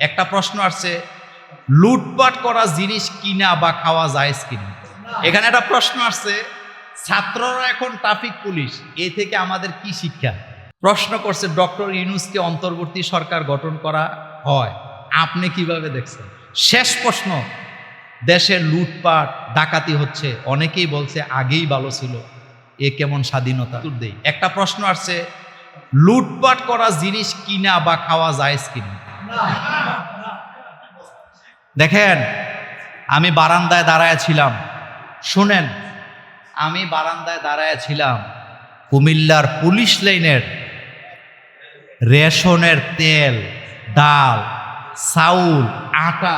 একটা প্রশ্ন আসছে, লুটপাট করা জিনিস কিনা বা খাওয়া যায় কিনা? এখানে একটা প্রশ্ন আসছে, ছাত্ররা এখন ট্রাফিক পুলিশ, এ থেকে আমাদের কি শিক্ষা? প্রশ্ন করছে, ডক্টর ইউনুসকে অন্তর্বর্তী সরকার গঠন করা হয়, আপনি কীভাবে দেখছেন? শেষ প্রশ্ন, দেশে লুটপাট, ডাকাতি হচ্ছে, অনেকেই বলছে আগেই ভালো ছিল, এ কেমন স্বাধীনতা? দেই। একটা প্রশ্ন আসছে, লুটপাট করা জিনিস কিনা বা খাওয়া যায় কিনা? দেখেন, আমি বারান্দায় দাঁড়ায় ছিলাম। শুনেন, আমি বারান্দায় দাঁড়ায় ছিলাম। কুমিল্লার পুলিশ লাইনের রেশনের তেল, ডাল, চাউল, আটা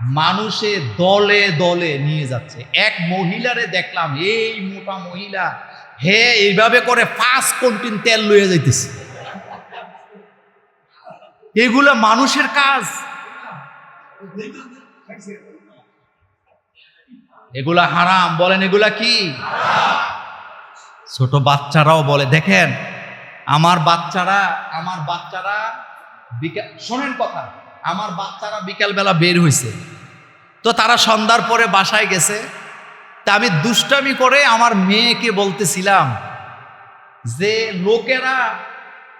মানুষে দলে দলে নিয়ে যাচ্ছে। এক মহিলারে দেখলাম, এই মোটা মহিলা, হে, এইভাবে করে পাঁচ কন্টিন তেল লইয়ে যাইতেছে। এগুলো মানুষের কাজ। এগুলা হারাম। বলেন, এগুলা কি? ছোট বাচ্চারাও বলে, দেখেন, আমার বাচ্চারা আমার বাচ্চারা বিকেল শোনেন কথা, আমার বাচ্চারা বিকালবেলা বের হয়েছে তো তারা সন্ধ্যার পরে বাসায় গেছে। তা আমি দুষ্টামি করে আমার মেয়েকে বলতেছিলাম যে, লোকেরা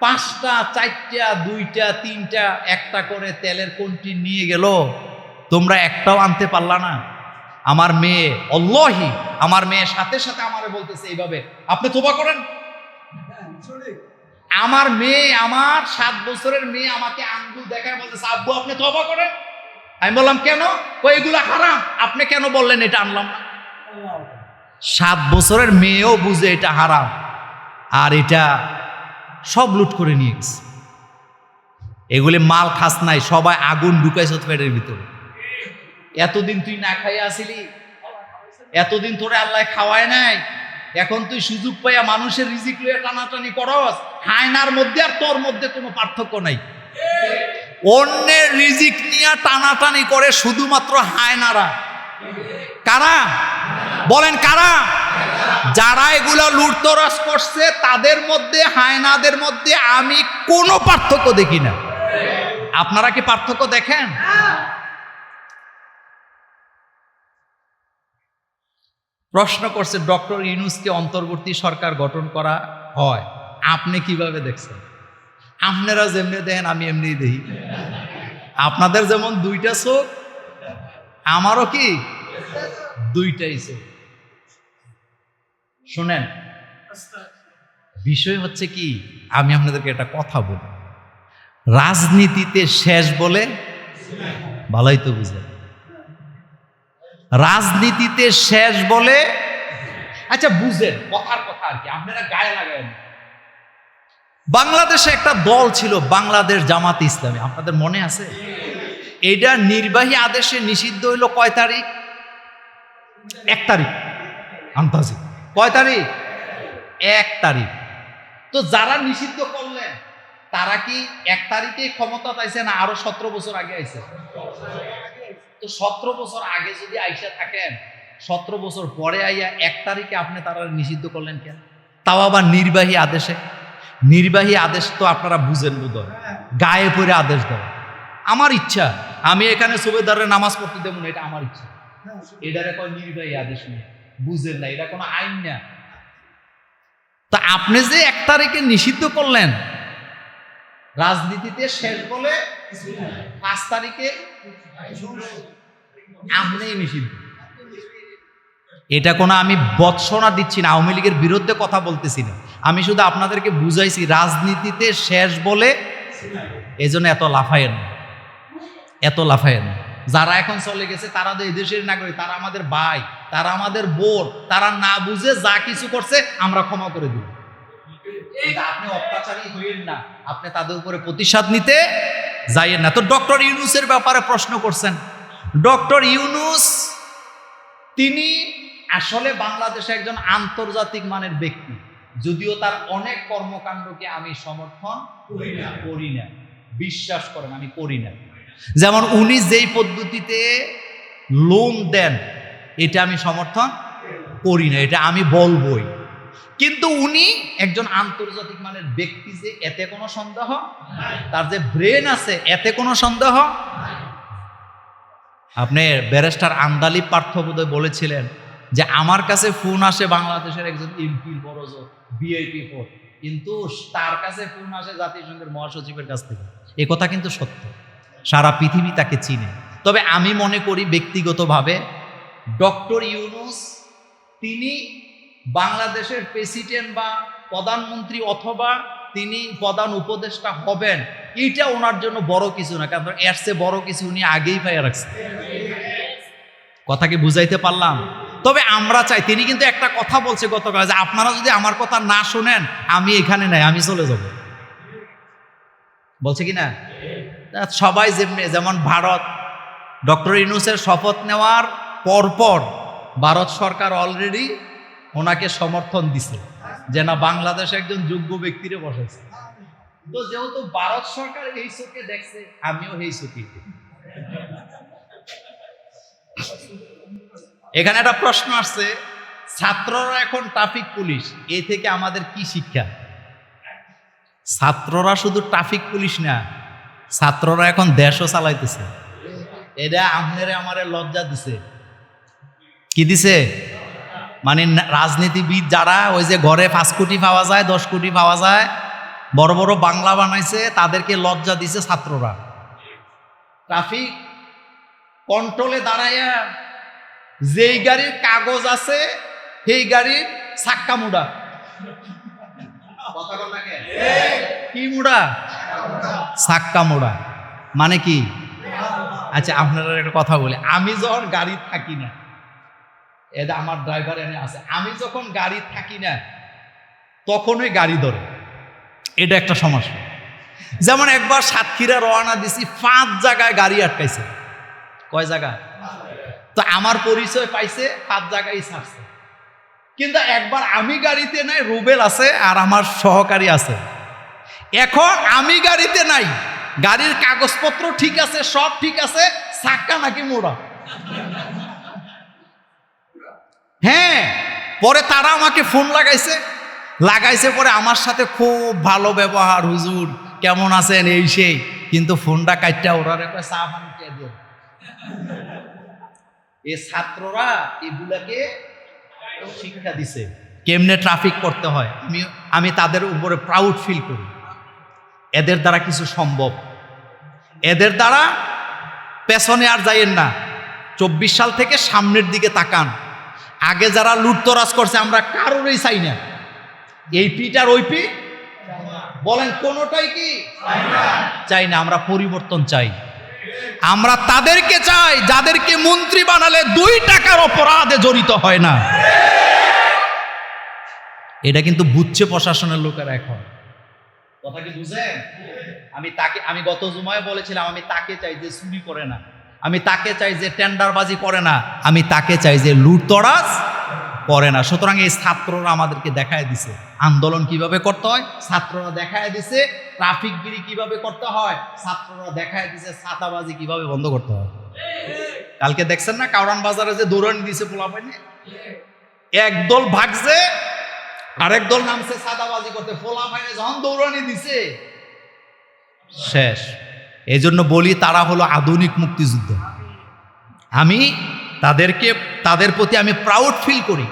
পাঁচটা, চারটা, দুইটা, তিনটা, একটা করে তেলের কোনটি নিয়ে গেল। তোমরা একটাও আনতে পারলা না। আমার মেয়ে, অল্লাহি, আমার মেয়ে সাথে সাথে আমারে বলতেছে এইভাবে। আপনি তোবা করেন। আমার মেয়ে, আমার সাত বছরের মেয়ে আমাকে আঙ্গুল দেখায় বলতেছে, আব্বু, আপনি তবা করেন? আমি বললাম, কেন? কই এগুলো হারাম। আপনি কেন বললেন এটা আনলাম না? সাত বছরের মেয়েও বুঝে এটা হারাম। আর এটা সব লুট করে নিয়ে গেছে। এগুলি মাল খাস নাই, সবাই আগুন ঢুকাইছ পেটের ভিতরে। এতদিন তুই না খাইয়া আসিলি, এতদিন তোরে আল্লাহ খাওয়ায় নাই, এখন তুই সুযোগ পাইয়া মানুষের রিজিক লইয়া টানাটানি করস, হায়নার মধ্যে আর তোর মধ্যে কোনো পার্থক্য নাই। অন্যের রিজিক নিয়ে টানাটানি করে শুধুমাত্র হায়নারা। কারা? বলেন কারা? যারা এগুলো লুটতরাস করছে, তাদের মধ্যে, হায়নাদের মধ্যে আমি কোনো পার্থক্য দেখি না। আপনারা কি পার্থক্য দেখেন? প্রশ্ন করছে, ডক্টর ইউনুসকে অন্তর্বর্তী সরকার গঠন করা হয়। আপনি কীভাবে দেখছেন? আপনারা যেমনি দেখেন, আমি এমনি দেখি। আপনাদের যেমন দুইটা চোখ, আমারও কি? দুইটাই চোখ শোনেন, বিষয় হচ্ছে কি, আমি আপনাদেরকে একটা কথা বলি। রাজনীতিতে শেষ বলে ভালোই তো বুঝে রাজনীতিতে শেষ বলে আচ্ছা বুঝেন, কথার কথা আর কি, আপনারা গায়ে লাগায় বাংলাদেশে একটা দল ছিল বাংলাদেশ জামাত ইসলামী, আপনাদের মনে আছে? এটা নির্বাহী আদেশে নিষিদ্ধ হইল কয় তারিখ? এক তারিখ। আন্তাজি কয় তারিখ? এক তারিখ। তো যারা নিষিদ্ধ করলেন, তারা কি এক তারিখে ক্ষমতা পাইছে না আরও সতেরো বছর আগে আইছে? তো সতেরো বছর আগে যদি আইসা থাকেন, সতেরো বছর পরে আইয়া এক তারিখে আপনি তারা নিষিদ্ধ করলেন কেন? তাও আবার নির্বাহী আদেশে? নির্বাহী আদেশ তো আপনারা বুঝেন বোধহয়। গায়ে পরে আদেশ দেওয়া। আমার ইচ্ছা, আমি এখানে সুবেদারের নামাজ পড়তে দেবো না, এটা আমার ইচ্ছা। এটারে কয় নির্বাহী আদেশ নেই, বুঝেন না, এটা কোনো আইন না। তা আপনি যে এক তারিখে নিষিদ্ধ করলেন, রাজনীতিতে শেষ বলে পাঁচ তারিখে আপনি নিষিদ্ধ। এটা কোনো আমি বৎসনা দিচ্ছি না, আওয়ামী লীগের বিরুদ্ধে কথা বলতেছি না। আমি শুধু আপনাদেরকে বুঝাইছি, রাজনীতিতে শেষ বলে এই জন্য এত লাফায়েন এত লাফায়েন। যারা এখন চলে গেছে, তারা তো এদেশের নাগরিক, তারা আমাদের ভাই, তারা আমাদের বোন, তারা না বুঝে যা কিছু করছে, আমরা ক্ষমা করে দিব আপনি অত্যাচারী হইয়েন না, আপনি তাদের উপরে প্রতিশোধ নিতে যাইয়েন না। তো ডক্টর ইউনুসের ব্যাপারে প্রশ্ন করছেন। ডক্টর ইউনুস, তিনি আসলে বাংলাদেশে একজন আন্তর্জাতিক মানের ব্যক্তি, যদিও তার অনেক কর্মকাণ্ডকে আমি সমর্থন করি না করি না। বিশ্বাস করেন, আমি করি না। যেমন উনি যেই পদ্ধতিতে লোন দেন, এটা আমি সমর্থন করি না, এটা আমি বলবই। কিন্তু উনি একজন আন্তর্জাতিক মানের ব্যক্তি যে এতে কোনো সন্দেহ? তার যে ব্রেন আছে, এতে কোনো সন্দেহ? আপনি ব্যারিস্টার আন্দালি পার্থবোধয় বলেছিলেন যে, আমার কাছে ফোন আসে বাংলাদেশের একজন এমপির বড় ভিআইপি ফোন। কিন্তু তার কাছে ফোন আসে জাতিসংঘের মহাসচিবের কাছ থেকে। এ কথা কিন্তু সত্য। সারা পৃথিবী তাকে চিনে। তবে আমি মনে করি ব্যক্তিগতভাবে ডক্টর ইউনুস, তিনি বাংলাদেশের প্রেসিডেন্ট বা প্রধানমন্ত্রী অথবা তিনি প্রধান উপদেষ্টা হবেন এইটা ওনার জন্য বড় কিছু না, কারণ এর চেয়ে বড় কিছু উনি আগেই পাইয়া রাখছে কথা কি বুঝাইতে পারলাম? তবে আমরা চাই, তিনি কিন্তু একটা কথা বলছে গতকাল যে আপনারা যদি আমার কথা না শোনেন, আমি এখানে নাই, আমি চলে যাব। বলছে কি না? সবাই যেমনি যেমন ভারত, ডক্টর ইনুসের শপথ নেওয়ার পরপর ভারত সরকার অলরেডি ওনাকে সমর্থন দিছে যে না, বাংলাদেশ একজন যোগ্য ব্যক্তিরে বসেছে তো যেহেতু ভারত সরকার এই চোখে দেখছে, আমিও এই চোখে এখানে একটা প্রশ্ন আসছে, ছাত্ররা এখন ট্রাফিক পুলিশ, এ থেকে আমাদের কি শিক্ষা? ছাত্ররা শুধু ট্রাফিক পুলিশ না ছাত্ররা এখন দেশও চালাইতেছে। এটা আপনারে আমারে লজ্জা দিছে। কি দিছে? মানে রাজনীতিবিদ যারা, ওই যে ঘরে পাঁচ কোটি পাওয়া যায়, দশ কোটি পাওয়া যায়, বড় বড় বাংলা বানাইছে, তাদেরকে লজ্জা দিছে ছাত্ররা। ট্রাফিক কন্ট্রোলে দাঁড়াইয়া যেই গাড়ির কাগজ আছে, সেই গাড়ির সাক্কা মুড়া। কে? মুড়া? সাক্কা মুড়া। মানে কি? আচ্ছা আপনারা একটা কথা বলি। আমি যখন গাড়ি থাকি না এটা আমার ড্রাইভার এনে আছে, আমি যখন গাড়ি থাকি না, তখনই গাড়ি ধরে। এটা একটা সমস্যা। যেমন একবার সাতক্ষীরা রওনা দিছি, পাঁচ জায়গায় গাড়ি আটকাইছে। কয় জায়গায় তো আমার পরিচয় পাইছে, পাঁচ জায়গায় ছাড়ছে। কিন্তু একবার আমি গাড়িতে নাই, রুবেল আছে আর আমার সহকারী আছে। এখন আমি গাড়িতে নাই, গাড়ির কাগজপত্র ঠিক আছে, সব ঠিক আছে চাক্কা নাকি মোড়া? হ্যাঁ পরে তারা আমাকে ফোন লাগাইছে। লাগাইছে পরে আমার সাথে খুব ভালো ব্যবহার, হুজুর, কেমন আছেন? এই সেই। কিন্তু ফোনটা কাটটা ওরা রেখে চা পানি খেয়ে দিয়ে এই ছাত্ররা এগুলাকে শিক্ষা দিছে, কেমনে ট্রাফিক করতে হয়, আমি আমি তাদের উপরে প্রাউড ফিল করি। এদের দ্বারা কিছু সম্ভব। এদের দ্বারা পেছনে আর যাইয়েন না। চব্বিশ সাল থেকে সামনের দিকে তাকান। আগে যারা লুটতরাজ করছে, আমরা কারোরই চাই না। এই পিঠ আর ওই পিঠ বলেন, কোনোটাই কি? চাই না, আমরা পরিবর্তন চাই। আমরা তাদেরকে চাই, যাদেরকে মন্ত্রী বানালে দুই টাকার অপরাধে জড়িত হয় না। এটা কিন্তু বুঝছে প্রশাসনের লোকেরা এখন। কথা কি বুঝেন? আমি তাকে, আমি গত জুমায় বলেছিলাম, আমি তাকে চাই যে চুরি করে না। আমি তাকে চাই যে টেন্ডারবাজি করে না। আমি তাকে চাই যে লুটতরাজ করে না। সুতরাং এই ছাত্ররা আমাদেরকে দেখায় দিছে। আন্দোলন কীভাবে করতে হয়? ছাত্ররা দেখায় দিছে, ট্রাফিক গিরি কীভাবে করতে হয়? ছাত্ররা দেখায় দিছে, ছাতাবাজি কীভাবে বন্ধ করতে হয়? কালকে দেখছেন না কাউরান বাজারে যে দৌড়ানি দিছে পোলা পাইনি একদল ভাগছে, আরেক দল নামছে সাদাবাজি করতে। ফোলা ফাইনে যখন দৌড়ানি দিছে, শেষ। এই জন্য বলি, তারা হলো আধুনিক মুক্তিযুদ্ধ। আমি তাদেরকে, তাদের প্রতি আমি প্রাউড ফিল করি।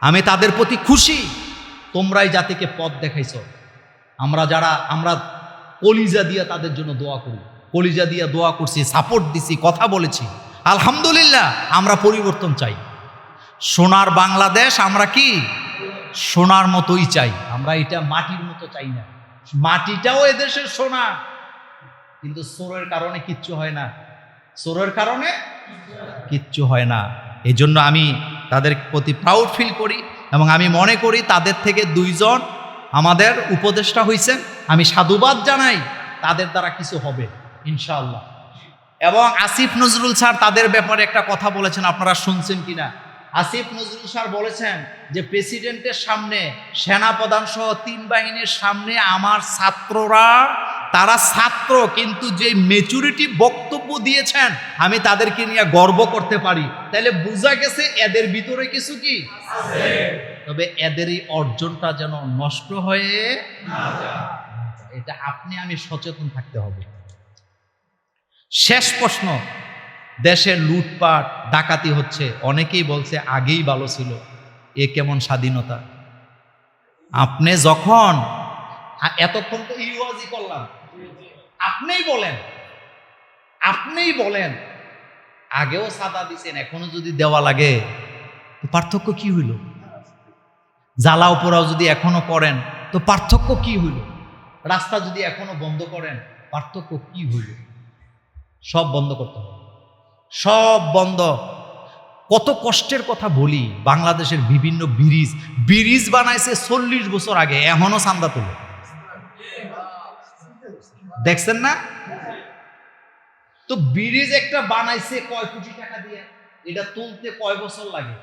আমি তাদের প্রতি খুশি। তোমরাই জাতিকে পথ দেখাইছ। আমরা যারা, আমরা কলিজা দিয়ে তাদের জন্য দোয়া করি। কলিজা দিয়ে দোয়া করছি সাপোর্ট দিছি, কথা বলেছি। আলহামদুলিল্লাহ, আমরা পরিবর্তন চাই। সোনার বাংলাদেশ আমরা কি? সোনার মতোই চাই। আমরা এটা মাটির মতো চাই না। মাটিটাও এদেশের সোনা। কিন্তু সোরের কারণে কিচ্ছু হয় না। সোরের কারণে কিচ্ছু হয় না। এই জন্য আমি তাদের প্রতি প্রাউড ফিল করি এবং আমি মনে করি তাদের থেকে দুইজন আমাদের উপদেষ্টা হয়েছেন আমি সাধুবাদ জানাই, তাদের দ্বারা কিছু হবে, ইনশাআল্লাহ। এবং আসিফ নজরুল স্যার তাদের ব্যাপারে একটা কথা বলেছেন, আপনারা শুনছেন কিনা? আসিফ নজরুল স্যার বলেছেন যে, প্রেসিডেন্টের সামনে সেনাপ্রধান সহ তিন বাহিনীর সামনে আমার ছাত্ররা তারা ছাত্র, কিন্তু যে মেচুরিটি বক্তব্য দিয়েছেন, আমি তাদেরকে নিয়ে গর্ব করতে পারি। তাহলে বোঝা গেছে এদের ভিতরে কিছু কি? তবে এদেরই অর্জনটা যেন নষ্ট হয়ে এটা আপনি, আমি সচেতন থাকতে হবে। শেষ প্রশ্ন, দেশে লুটপাট, ডাকাতি হচ্ছে। অনেকেই বলছে, আগেই ভালো ছিল। এ কেমন স্বাধীনতা? আপনি যখন এতক্ষণ তো ইউয়াজি করলাম। আপনিই বলেন। আপনিই বলেন। আগেও সাদা দিছেন, এখনও যদি দেওয়া লাগে। তো পার্থক্য কি হইল? জ্বালাও পোড়াও যদি এখনও করেন, তো পার্থক্য কি হইল? রাস্তা যদি এখনও বন্ধ করেন, পার্থক্য কি হইল? সব বন্ধ করতে হবে। সব বন্ধ। কত কষ্টের কথা বলি, বাংলাদেশের বিভিন্ন ব্রিজ। ব্রিজ বানাইছে চল্লিশ বছর আগে, এখনও চান্দা তুলে। দেখছেন না? তো ব্রিজ একটা বানাইছে কয় কোটি টাকা দিয়ে? এটা তুলতে কয় বছর লাগে?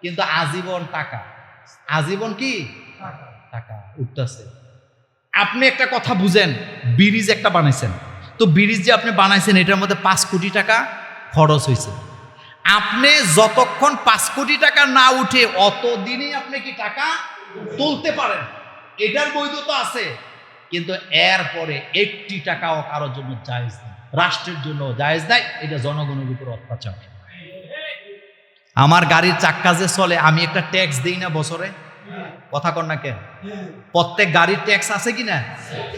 কিন্তু আজীবন টাকা। আজীবন কি? টাকা। উঠতেছে। আপনি একটা কথা বুঝেন ব্রিজ একটা বানাইছেন। তো ব্রিজ যে আপনি বানাইছেন এটার মধ্যে পাঁচ কোটি টাকা খরচ হয়েছে আপনি যতক্ষণ পাঁচ কোটি টাকা না উঠে অতদিনই আপনি কি টাকা তুলতে পারেন? এটার বৈধতা আছে। কিন্তু এর পরে একটি টাকাও কারোর জন্য জায়েজ নেই। রাষ্ট্রের জন্য জায়েজ নাই, এটা জনগণের উপর অত্যাচার। আমার গাড়ির চাক্কা যে চলে, আমি একটা ট্যাক্স দিই না বছরে? কথা কর না কেন? প্রত্যেক গাড়ির ট্যাক্স আছে কি না?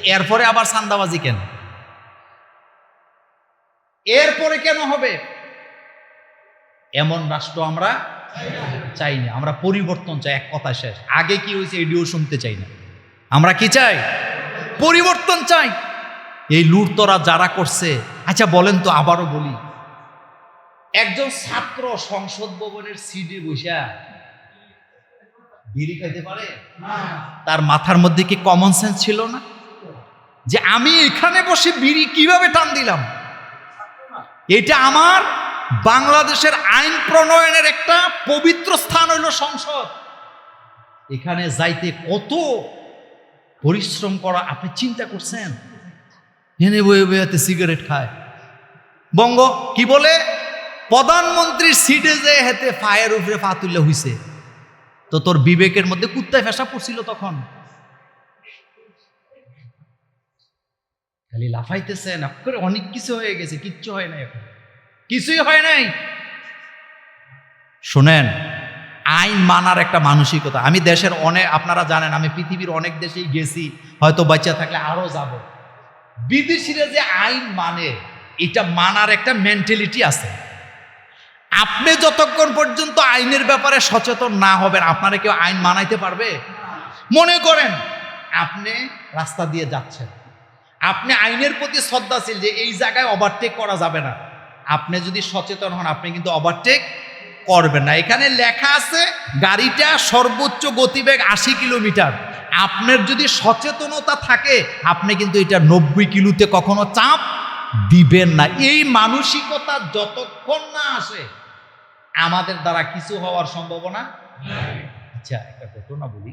এরপরে আবার সান্দাবাজি কেন? এরপরে কেন হবে? এমন রাষ্ট্র আমরা চাই না। আমরা পরিবর্তন চাই, এক কথা শেষ। আগে কি হয়েছে, এডিও শুনতে চাই না। আমরা কি চাই? পরিবর্তন চাই। এই লুটতরা যারা করছে আচ্ছা বলেন তো আবারও বলি। একজন ছাত্র সংসদ ভবনের সিডি বসা বিড়ি খাইতে পারে? তার মাথার মধ্যে কি কমন সেন্স ছিল না? যে আমি এখানে বসে বিড়ি কীভাবে টান দিলাম? এটা আমার বাংলাদেশের আইন প্রণয়নের একটা পবিত্র স্থান হইল সংসদ। এখানে যাইতে কত পরিশ্রম করা, আপনি চিন্তা করছেন? হেনে বয়ে বইয়াতে সিগারেট খায়। বঙ্গ, কি বলে? প্রধানমন্ত্রীর সিটে যে হেতে ফায়ের উপরে পা তুলে হইছে। তো তোর বিবেকের মধ্যে কুত্তায় ফেসা পড়ছিল তখন। খালি লাফাইতেছেন করে অনেক কিছু হয়ে গেছে, কিচ্ছু হয় নাই এখন। কিছুই হয় নাই। শোনেন আইন মানার একটা মানসিকতা। আমি দেশের অনেক আপনারা জানেন, আমি পৃথিবীর অনেক দেশেই গেছি, হয়তো বাচ্চা থাকলে আরও যাব। বিদেশিরা যে আইন মানে এটা মানার একটা মেন্টালিটি আছে। আপনি যতক্ষণ পর্যন্ত আইনের ব্যাপারে সচেতন না হবেন, আপনারা কেউ আইন মানাইতে পারবে? মনে করেন, আপনি রাস্তা দিয়ে যাচ্ছেন। আপনি আইনের প্রতি শ্রদ্ধাশীল যে এই জায়গায় ওভারটেক করা যাবে না। আপনি যদি সচেতন হন, আপনি কিন্তু ওভারটেক করবেন না। এখানে লেখা আছে, গাড়িটা সর্বোচ্চ গতিবেগ আশি কিলোমিটার। আপনার যদি সচেতনতা থাকে, আপনি কিন্তু এটা নব্বই কিলোতে কখনো চাপ দিবেন না। এই মানসিকতা যতক্ষণ না আসে, আমাদের দ্বারা কিছু হওয়ার সম্ভাবনা আচ্ছা একটা ঘটনা বলি।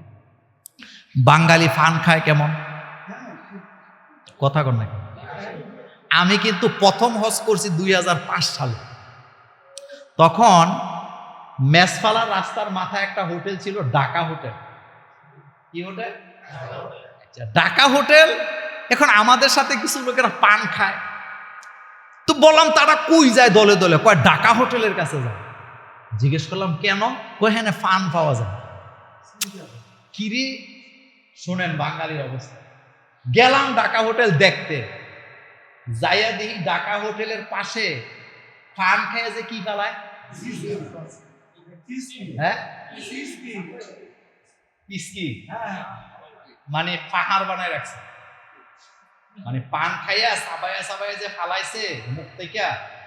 বাঙালি ফান খায় কেমন? কথা কেন? আমি কিন্তু প্রথম হজ করছি দুই হাজার পাঁচ সালে। তখন মেসফালা রাস্তার মাথায় একটা হোটেল ছিল ডাকা হোটেল। কি হোটেল? আচ্ছা, ঢাকা হোটেল এখন আমাদের সাথে কিছু লোকেরা পান খায়। তো বললাম তারা কই যায় দলে দলে? কয় ডাকা হোটেলের কাছে যায়। জিজ্ঞেস করলাম কেন? কয় হ্যাঁ ফান পাওয়া যায়। কিরি শোনেন বাঙালির অবস্থা। গেলাম ডাকা হোটেল দেখতে। যাইয়া দেখি ডাকা হোটেলের পাশে ফান খেয়ে যে কি ফেলায়? হ্যাঁ ইস্কি মানে পাহাড় বানায় রাখছে। মানে পান খাইয়া সাবাইয়া সাবাইয়া যে ফালাইছে মুখ থেকে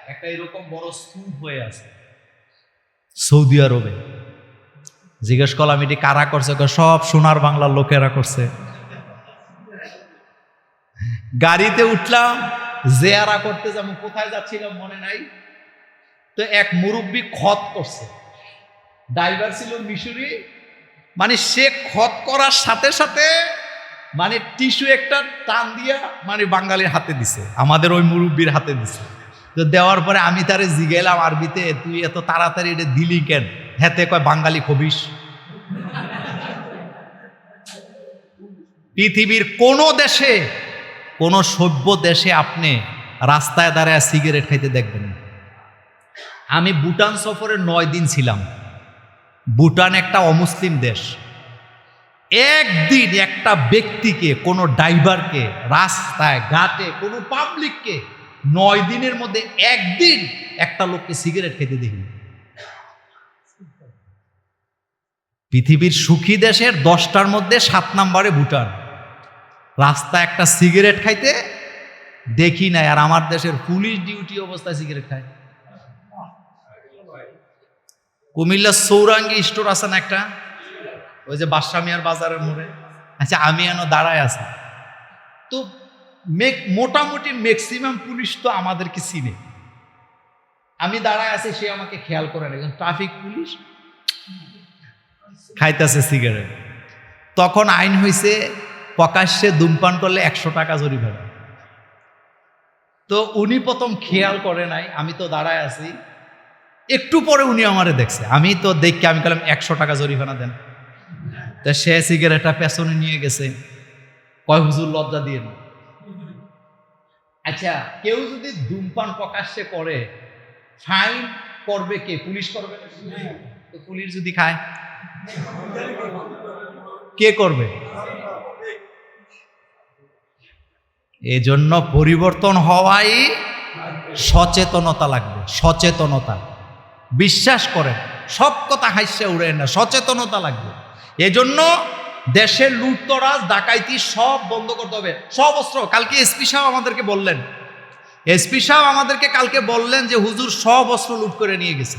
একটা এরকম বড় স্তূপ হয়ে আছে। সৌদি আরবে। জিজ্ঞেস করলাম এটি কারা করছে? সব সোনার বাংলার লোকেরা করছে। গাড়িতে উঠলাম জেয়ারা করতে যাব কোথায় যাচ্ছিলাম মনে নাই। তো এক মুরব্বী খত করছে। ড্রাইভার ছিল মিশরি। মানে সে খত করার সাথে সাথে মানে টিস্যু একটা টান দিয়া মানে বাঙালির হাতে দিছে। আমাদের ওই মুরব্বীর হাতে দিছে। তো দেওয়ার পরে আমি তারে জিগেলাম আরবিতে, তুই এত তাড়াতাড়ি এটা দিলি কেন? হেতে কয়, বাঙালি খবিস পৃথিবীর কোনো দেশে, কোনো সভ্য দেশে আপনি রাস্তায় দাঁড়ায় সিগারেট খাইতে দেখবেন আমি ভুটান সফরে নয় দিন ছিলাম। ভুটান একটা অমুসলিম দেশ। একদিন একটা ব্যক্তিকে, কোনো ড্রাইভারকে, রাস্তায়, ঘাটে, কোনো পাবলিককে নয় দিনের মধ্যে একদিন একটা লোককে সিগারেট খেতে দেখি। পৃথিবীর সুখী দেশের দশটার মধ্যে সাত নম্বরে ভুটান। রাস্তায় একটা সিগারেট খাইতে দেখি নাই, আর আমার দেশের পুলিশ ডিউটি অবস্থায় সিগারেট খায়। কুমিল্লা সৌরাঙ্গী স্টোর আছে না একটা? ওই যে বাদশামিয়ার বাজারের মোড়ে। আচ্ছা আমি এন দাঁড়ায় আছি। তো মেক মোটামুটি ম্যাক্সিমাম পুলিশ তো আমাদেরকে চিনে। আমি দাঁড়ায় আছি, সে আমাকে খেয়াল করে না। ট্রাফিক পুলিশ খাইতেছে সিগারেট তখন আইন হয়েছে প্রকাশ্যে ধূমপান করলে একশো টাকা জরিমানা তো উনি প্রথম খেয়াল করে নাই, আমি তো দাঁড়ায় আছি। একটু পরে উনি আমারে দেখছে। আমি তো দেখকে আমি বললাম একশো টাকা জরিমানা দেন। তা সে সিগারেটটা পেছনে নিয়ে গেছে। কয়, হুজুর, লজ্জা দিয়ে না আচ্ছা কেউ যদি ধূমপান প্রকাশ্যে করে, ফাইন করবে কে? পুলিশ করবে তো পুলিশ যদি খায়? কে করবে? এজন্য পরিবর্তন হওয়াই সচেতনতা লাগবে, সচেতনতা। বিশ্বাস করেন, সব কথা হাসছে উড়ে না, সচেতনতা লাগবে। এজন্য দেশের লুটতরাজ, ডাকাইতি সব বন্ধ করতে হবে। সব অস্ত্র, কালকে এসপি সাহেব আমাদেরকে বললেন। এসপি সাহেব আমাদেরকে কালকে বললেন যে, হুজুর, সব অস্ত্র লুট করে নিয়ে গেছে।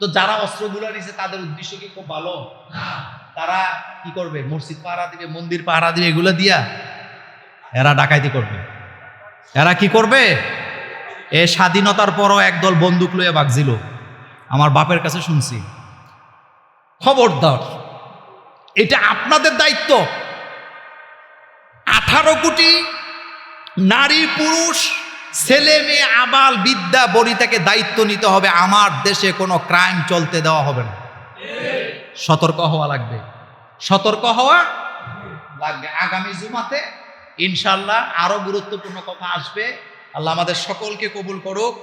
তো যারা অস্ত্রগুলো নিয়েছে তাদের উদ্দেশ্য কি খুব ভালো? তারা কি করবে? মসজিদ পাহারা দিবে, মন্দির পাহারা দিবে, এগুলো দিয়া এরা ডাকাইতি করবে। এরা কি করবে? এ স্বাধীনতার পরও একদল বন্দুক লইয়া বাগছিল আমার বাপের কাছে শুনছি। খবরদার, এটা আপনাদের দায়িত্ব। আঠারো কোটি নারী, পুরুষ, ছেলে, মেয়ে, আবাল বিদ্যা বনিতাকে দায়িত্ব নিতে হবে। আমার দেশে কোনো ক্রাইম চলতে দেওয়া হবে না। সতর্ক হওয়া লাগবে। সতর্ক হওয়া লাগবে। আগামী জুমাতে ইনশাল্লাহ আরও গুরুত্বপূর্ণ কথা আসবে। আল্লাহ আমাদের সকলকে কবুল করুক।